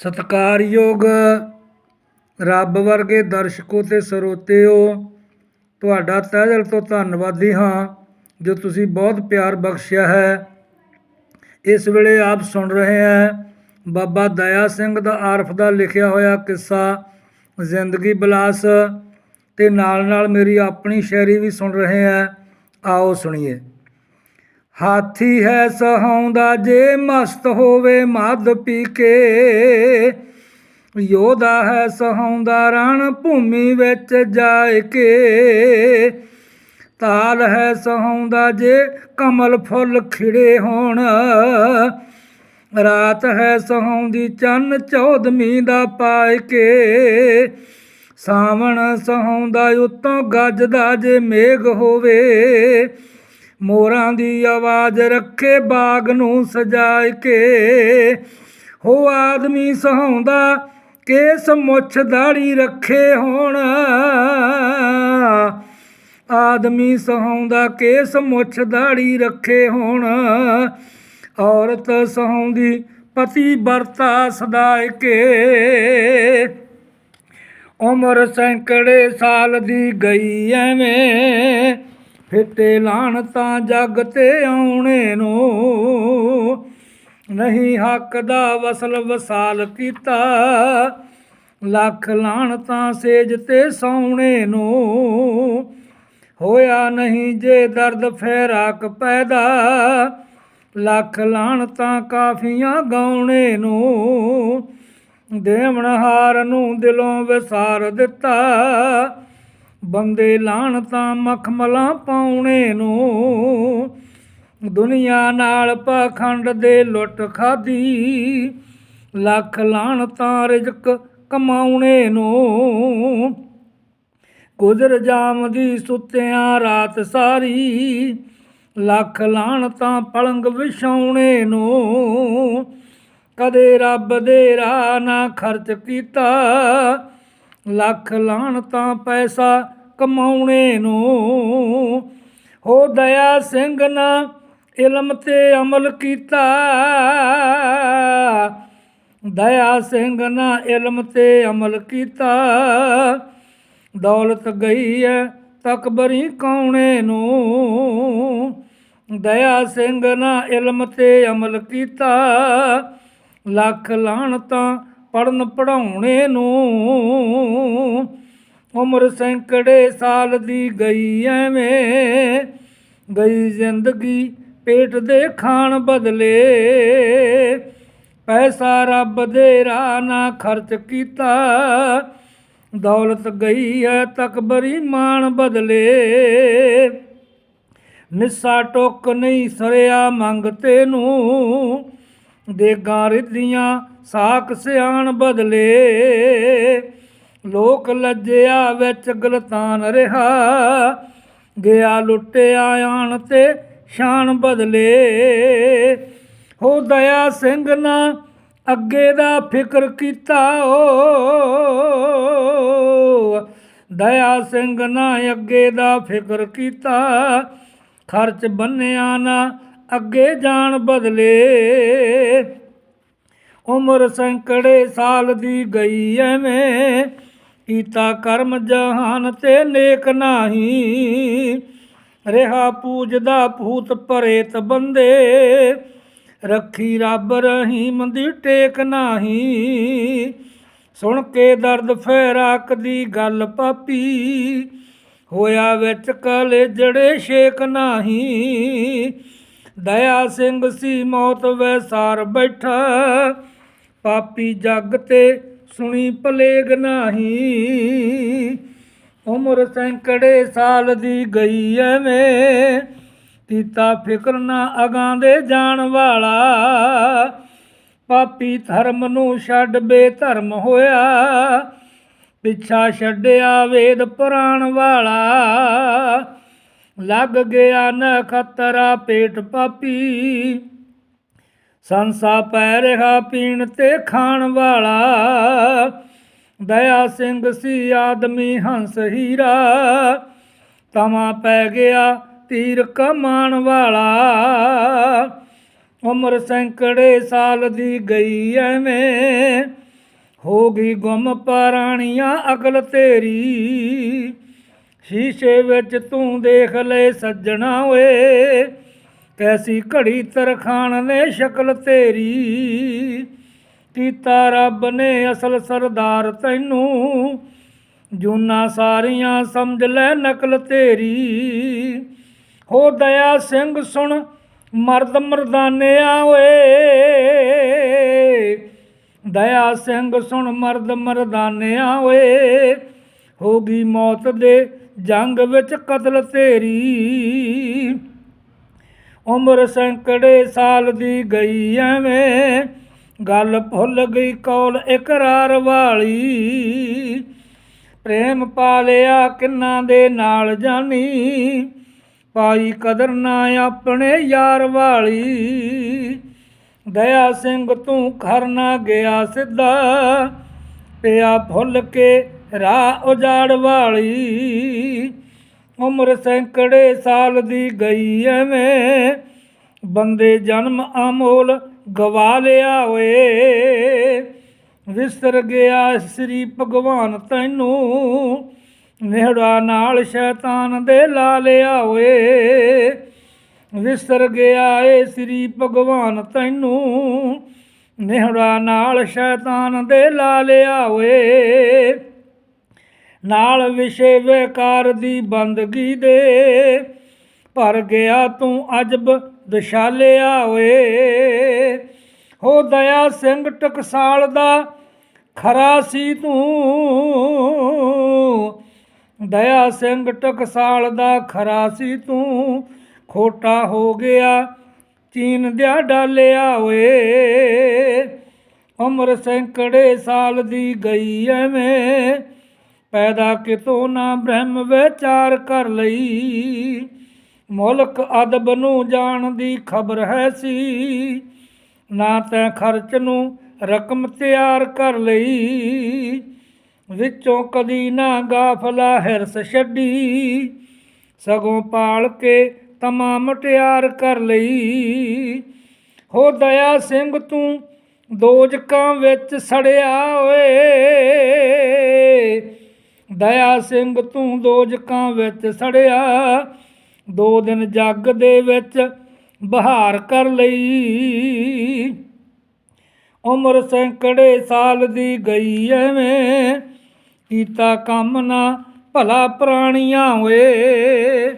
ਸਤਿਕਾਰਯੋਗ ਰੱਬ ਵਰਗੇ ਦਰਸ਼ਕੋ ਤੇ ਸਰੋਤਿਓ, ਤੁਹਾਡਾ ਤਹਿ ਦਿਲ ਤੋਂ ਧੰਨਵਾਦੀ ਹਾਂ ਜੋ ਤੁਸੀਂ ਬਹੁਤ ਪਿਆਰ ਬਖਸ਼ਿਆ ਹੈ। ਇਸ ਵੇਲੇ ਆਪ ਸੁਣ ਰਹੇ ਹੈ, ਬਾਬਾ ਦਇਆ ਸਿੰਘ ਦਾ ਆਰਫ ਦਾ ਲਿਖਿਆ ਹੋਇਆ ਕਿੱਸਾ, ਜ਼ਿੰਦਗੀ ਬਲਾਸ, ਤੇ ਨਾਲ ਨਾਲ ਮੇਰੀ ਆਪਣੀ ਸ਼ਾਇਰੀ ਵੀ ਸੁਣ ਰਹੇ ਹੈ। ਆਓ ਸੁਣੀਏ। ਹਾਥੀ ਹੈ ਸਹਾਉਂਦਾ ਜੇ ਮਸਤ ਹੋਵੇ ਮਦ ਪੀ ਕੇ ਯੋਧਾ ਹੈ ਸਹਾਉਂਦਾ ਰਣ ਭੂਮੀ ਵਿੱਚ ਜਾਇ ਕੇ ਤਾਲ ਹੈ ਸਹਾਉਂਦਾ ਜੇ ਕਮਲ ਫੁੱਲ ਖਿੜੇ ਹੋਣ। ਰਾਤ ਹੈ ਸਹਾਉਂਦੀ ਚੰਨ ਚੌਦਵੀਂ ਦਾ ਪਾਇ ਕੇ ਸਾਵਣ ਸਹਾਉਂਦਾ ਉਤੋਂ ਗੱਜਦਾ ਜੇ ਮੇਘ ਹੋਵੇ। ਮੋਰਾਂ ਦੀ ਆਵਾਜ਼ ਰੱਖੇ, ਬਾਗ ਨੂੰ ਸਜਾਇ ਕੇ। ਹੋ ਆਦਮੀ ਸਹਾਉਂਦਾ, ਕੇਸ ਮੁੱਛ ਦਾੜੀ ਰੱਖੇ ਹੋਣ। ਆਦਮੀ ਸਹਾਉਂਦਾ, ਕੇਸ ਮੁੱਛ ਦਾੜੀ ਰੱਖੇ ਹੋਣ। ਔਰਤ ਸਹਾਉਂਦੀ, ਪਤੀ ਵਰਤਾ ਸਦਾਇ ਕੇ। ਉਮਰ ਸੈਂਕੜੇ ਸਾਲ ਦੀ ਗਈ ਐਵੇਂ ਫਿੱਟੇ ਲਾਣ ਤਾਂ ਜੱਗ ਤੇ ਆਉਣੇ ਨੂੰ। ਨਹੀਂ ਹੱਕ ਦਾ ਵਸਲ ਵਸਾਲ ਕੀਤਾ। ਲੱਖ ਲਾਣ ਤਾਂ ਸੇਜ ਤੇ ਸੌਣੇ ਨੂੰ। ਹੋਇਆ ਨਹੀਂ ਜੇ ਦਰਦ ਫੈਰਾਕ ਪੈਦਾ। ਲੱਖ ਲਾਣ ਤਾਂ ਕਾਫੀਆਂ ਗਾਉਣੇ ਨੂੰ। ਦੇਵਣਹਾਰ ਨੂੰ ਦਿਲੋਂ ਵਿਸਾਰ ਦਿੱਤਾ। ਬੰਦੇ ਲਾਣ ਤਾਂ ਮਖਮਲਾਂ ਪਾਉਣੇ ਨੂੰ। ਦੁਨੀਆ ਨਾਲ ਪਖੰਡ ਦੇ ਲੁੱਟ ਖਾਦੀ ਲੱਖ ਲਾਣ ਤਾਂ ਰਿਜ਼ਕ ਕਮਾਉਣੇ ਨੂੰ। ਗੁਜ਼ਰ ਜਾਮਦੀ ਸੁੱਤਿਆਂ ਰਾਤ ਸਾਰੀ। ਲੱਖ ਲਾਣ ਤਾਂ ਪਲੰਗ ਵਿਛਾਉਣੇ ਨੂੰ। ਕਦੇ ਰੱਬ ਦੇ ਰਾਹ ਨਾ ਖਰਚ ਕੀਤਾ। ਲੱਖ ਲਾਣ ਤਾਂ ਪੈਸਾ ਕਮਾਉਣੇ ਨੂੰ। ਹੋ ਦਇਆ ਸਿੰਘ ਨਾ ਇਲਮ ਤੇ ਅਮਲ ਕੀਤਾ। ਦਇਆ ਸਿੰਘ ਨਾ ਇਲਮ ਤੇ ਅਮਲ ਕੀਤਾ। ਦੌਲਤ ਗਈ ਐ ਤਕਬਰੀ ਕੌਣੇ ਨੂੰ। ਦਇਆ ਸਿੰਘ ਨਾ ਇਲਮ ਤੇ ਅਮਲ ਕੀਤਾ। ਲੱਖ ਲਾਣ ਤਾਂ ਪੜਨ ਪੜਾਉਣੇ ਨੂੰ ਉਮਰ ਸੈਂਕੜੇ ਸਾਲ ਦੀ ਗਈ ਐਵੇਂ ਗਈ ਜ਼ਿੰਦਗੀ ਪੇਟ ਦੇ ਖਾਣ ਬਦਲੇ। ਪੈਸਾ ਰੱਬ ਦੇ ਰਾਹ ਨਾ ਖਰਚ ਕੀਤਾ, ਦੌਲਤ ਗਈ ਹੈ ਤਕਬਰੀ ਮਾਣ ਬਦਲੇ। ਨਿੱਸਾ ਟੋਕ ਨਹੀਂ ਸਰਿਆ ਮੰਗਤੇ ਨੂੰ ਦੇਗਾਂ ਰਿੱਧੀਆਂ ਸਾਖ ਸਿਆਣ ਬਦਲੇ, ਲੋਕ ਲੱਜਿਆ ਵਿੱਚ ਗਲਤਾਨ ਰਿਹਾ। ਗਿਆ ਲੁੱਟਿਆ ਆਣ ਤੇ ਸ਼ਾਨ ਬਦਲੇ। ਹੋ ਦਇਆ ਸਿੰਘ ਨਾ ਅੱਗੇ ਦਾ ਫਿਕਰ ਕੀਤਾ ਓ। ਦਇਆ ਸਿੰਘ ਨਾ ਅੱਗੇ ਦਾ ਫਿਕਰ ਕੀਤਾ। ਖਰਚ ਬੰਨਿਆ ਨਾ ਅੱਗੇ ਜਾਣ ਬਦਲੇ। ਉਮਰ ਸੈਂਕੜੇ ਸਾਲ ਦੀ ਗਈ ਐਵੇਂ, ਕੀਤਾ ਕਰਮ ਜਹਾਨ ਤੇ ਨੇਕ ਨਾਹੀ। ਰਿਹਾ ਪੂਜਦਾ ਭੂਤ ਪਰੇਤ ਬੰਦੇ, ਰੱਖੀ ਰੱਬ ਰਹੀਮ ਦੀ ਟੇਕ ਨਾਹੀ। ਸੁਣ ਕੇ ਦਰਦ ਫੈਰਾਕ ਦੀ ਗੱਲ ਪਾਪੀ, ਹੋਇਆ ਵਿੱਚ ਕਲੇ ਜੜੇ ਸ਼ੇਕ ਨਾਹੀ। ਦਇਆ ਸਿੰਘ ਸੀ ਮੌਤ ਵੈਸਾਰ ਬੈਠਾ ਪਾਪੀ ਜੱਗ ਤੇ ਸੁਣੀ ਪਲੇਗ ਨਾਹੀ। ਉਮਰ ਸੈਂਕੜੇ ਸਾਲ ਦੀ ਗਈ ਐਵੇਂ। ਕੀਤਾ ਫਿਕਰ ਨਾ ਅਗਾਂ ਦੇ ਜਾਣ ਵਾਲਾ। ਪਾਪੀ ਧਰਮ ਨੂੰ ਛੱਡ ਬੇਧਰਮ ਹੋਇਆ। ਪਿੱਛਾ ਛੱਡਿਆ ਵੇਦ ਪੁਰਾਣ ਵਾਲਾ। ਲੱਗ ਗਿਆ ਨਖਤਰਾ ਪੇਟ ਪਾਪੀ। ਸੰਸਾ ਪੈ ਰਿਹਾ ਪੀਣ ਤੇ ਖਾਣ ਵਾਲਾ। ਦਇਆ ਸਿੰਘ ਸੀ ਆਦਮੀ, ਹੰਸ, ਹੀਰਾ। ਤਮਾ ਪੈ ਗਿਆ ਤੀਰ ਕਮਾਣ ਵਾਲਾ। ਉਮਰ ਸੈਂਕੜੇ ਸਾਲ ਦੀ ਗਈ ਐਵੇਂ। ਹੋ ਗਈ ਗੁੰਮ ਪਰਾਣੀਆਂ, ਅਕਲ ਤੇਰੀ। ਸ਼ੀਸ਼ੇ ਵਿੱਚ ਤੂੰ ਦੇਖ ਲੈ ਸੱਜਣਾ ਓਏ। ਕੈਸੀ ਘੜੀ ਤਰਖਾਣ ਨੇ ਸ਼ਕਲ ਤੇਰੀ। ਕੀਤਾ ਰੱਬ ਨੇ ਅਸਲ ਸਰਦਾਰ ਤੈਨੂੰ। ਜੂਨਾ ਸਾਰੀਆਂ ਸਮਝ ਲੈ ਨਕਲ ਤੇਰੀ। ਹੋ ਦਇਆ ਸਿੰਘ ਸੁਣ, ਮਰਦ ਮਰਦਾਨਿਆ ਓਏ। ਦਇਆ ਸਿੰਘ ਸੁਣ, ਮਰਦ ਮਰਦਾਨਿਆ ਓਏ। ਹੋ ਗਈ ਮੌਤ ਦੇ ਜੰਗ ਵਿੱਚ ਕਤਲ ਤੇਰੀ। ਉਮਰ ਸੈਂਕੜੇ ਸਾਲ ਦੀ ਗਈ ਐਵੇਂ, ਗੱਲ ਭੁੱਲ ਗਈ ਕੌਲ ਇਕਰਾਰ ਵਾਲੀ। ਪ੍ਰੇਮ ਪਾ ਲਿਆ ਕਿੰਨਾ ਦੇ ਨਾਲ ਜਾਨੀ, ਪਾਈ ਕਦਰ ਨਾ ਆਪਣੇ ਯਾਰ ਵਾਲੀ। ਦਇਆ ਸਿੰਘ ਤੂੰ ਘਰ ਨਾ ਗਿਆ ਸਿੱਧਾ, ਪਿਆ ਭੁੱਲ ਕੇ ਰਾਹ ਉਜਾੜ ਵਾਲੀ। ਉਮਰ ਸੈਂਕੜੇ ਸਾਲ ਦੀ ਗਈ ਐਵੇਂ। ਬੰਦੇ ਜਨਮ ਅਮੋਲ ਗਵਾ ਲਿਆ ਓਏ। ਵਿਸਰ ਗਿਆ ਸ੍ਰੀ ਭਗਵਾਨ ਤੈਨੂੰ। ਨਿਹੜਾ ਨਾਲ ਸ਼ੈਤਾਨ ਦੇ ਲਾ ਲਿਆ ਓਏ। ਵਿਸਰ ਗਿਆ ਏ ਸ੍ਰੀ ਭਗਵਾਨ ਤੈਨੂੰ। ਨਿਹੜਾ ਨਾਲ ਸ਼ੈਤਾਨ ਦੇ ਲਾ ਲਿਆ ਓਏ। ਨਾਲ ਵਿਸ਼ੇ ਵਿਕਾਰ ਦੀ ਬੰਦਗੀ ਦੇ। ਭਰ ਗਿਆ ਤੂੰ ਅਜਬ ਦਸ਼ਾਲਿਆ ਓਏ। ਹੋ ਦਇਆ ਸਿੰਘ ਟਕਸਾਲ ਦਾ ਖਰਾ ਸੀ ਤੂੰ। ਦਇਆ ਸਿੰਘ ਟਕਸਾਲ ਦਾ ਖਰਾ ਸੀ ਤੂੰ। ਖੋਟਾ ਹੋ ਗਿਆ, ਚੀਨ ਦਿਆ ਡਾਲਿਆ ਓਏ। ਉਮਰ ਸੈਂਕੜੇ ਸਾਲ ਦੀ ਗਈ ਐਵੇਂ। ਪੈਦਾ ਕਿਤੋਂ ਨਾ ਬ੍ਰਹਮ ਵਿਚਾਰ ਕਰ ਲਈ। ਮੁਲਕ ਅਦਬ ਨੂੰ ਜਾਣ ਦੀ ਖਬਰ ਹੈ ਸੀ। ਨਾ ਤੈ ਖਰਚ ਨੂੰ ਰਕਮ ਤਿਆਰ ਕਰ ਲਈ। ਵਿੱਚੋਂ ਕਦੀ ਨਾ ਗਾਫਲਾ ਹਿਰਸ ਛੱਡੀ। ਸਗੋਂ ਪਾਲ ਕੇ ਤਮਾਮ ਮਟਿਆਰ ਕਰ ਲਈ। ਹੋ ਦਇਆ ਸਿੰਘ ਤੂੰ ਦੋਜਕਾਂ ਵਿੱਚ ਸੜਿਆ ਓਏ। ਦਇਆ ਸਿੰਘ ਤੂੰ ਦੋ ਦੋਜਕਾਂ ਵਿੱਚ ਸੜਿਆ, ਦੋ ਦਿਨ ਜੱਗ ਦੇ ਵਿੱਚ ਬਹਾਰ ਕਰ ਲਈ। ਉਮਰ ਸੈਂਕੜੇ ਸਾਲ ਦੀ ਗਈ ਐਵੇਂ, ਕੀਤਾ ਕੰਮ ਨਾ ਭਲਾ ਪ੍ਰਾਣੀਆਂ ਓਏ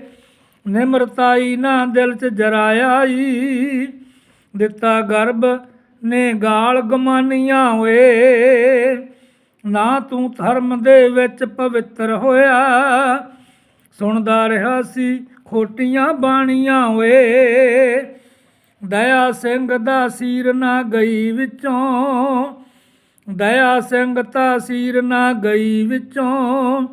ਨਿਮਰਤਾਈ ਨਾ ਦਿਲ ਚ ਜਰਾਇਆ ਈ ਦਿੱਤਾ ਗਰਬ ਨੇ ਗਾਲ ਗਮਾਨੀਆਂ ਓਏ ਨਾ ਤੂੰ ਧਰਮ ਦੇ ਵਿੱਚ ਪਵਿੱਤਰ ਹੋਇਆ। ਸੁਣਦਾ ਰਿਹਾ ਸੀ, ਖੋਟੀਆਂ ਬਾਣੀਆਂ ਓਏ। ਦਇਆ ਸਿੰਘ ਦਾ ਸੀਰ ਨਾ ਗਈ ਵਿੱਚੋਂ। ਦਇਆ ਸਿੰਘ ਤਾਂ ਸੀਰ ਨਾ ਗਈ ਵਿੱਚੋਂ।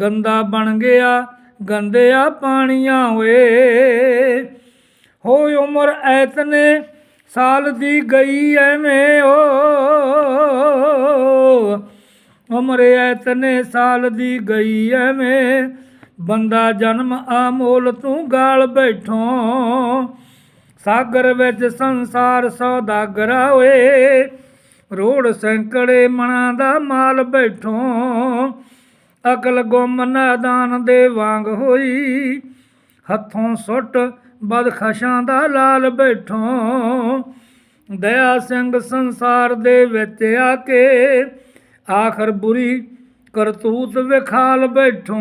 ਗੰਦਾ ਬਣ ਗਿਆ, ਗੰਦਿਆ ਪਾਣੀਆਂ ਓਏ। ਹੋਏ ਉਮਰ ਐਤਨੇ, ਸਾਲ ਦੀ ਗਈ ਐਵੇਂ ਓ। ਉਮਰ ਐ ਐਤਨੇ ਸਾਲ ਦੀ ਗਈ ਐਵੇਂ, ਬੰਦਾ ਜਨਮ ਆਮੋਲ ਤੂੰ ਗਾਲ ਬੈਠੋ। ਸਾਗਰ ਵਿੱਚ ਸੰਸਾਰ ਸੌਦਾਗਰਾ ਓਏ ਰੋੜ ਸੈਂਕੜੇ ਮਣਾ ਦਾ ਮਾਲ ਬੈਠੋ। ਅਕਲ ਗੁੰਮ ਨਾਦਾਨ ਦੇ ਵਾਂਗ ਹੋਈ, ਹੱਥੋਂ ਸੁੱਟ ਬਦਖਸ਼ਾਂ ਦਾ ਲਾਲ ਬੈਠੋ। ਦਇਆ ਸਿੰਘ ਸੰਸਾਰ ਦੇ ਵਿੱਚ ਆ ਕੇ ਆਖਰ ਬੁਰੀ ਕਰਤੂਤ ਵਿਖਾਲ ਬੈਠੋ।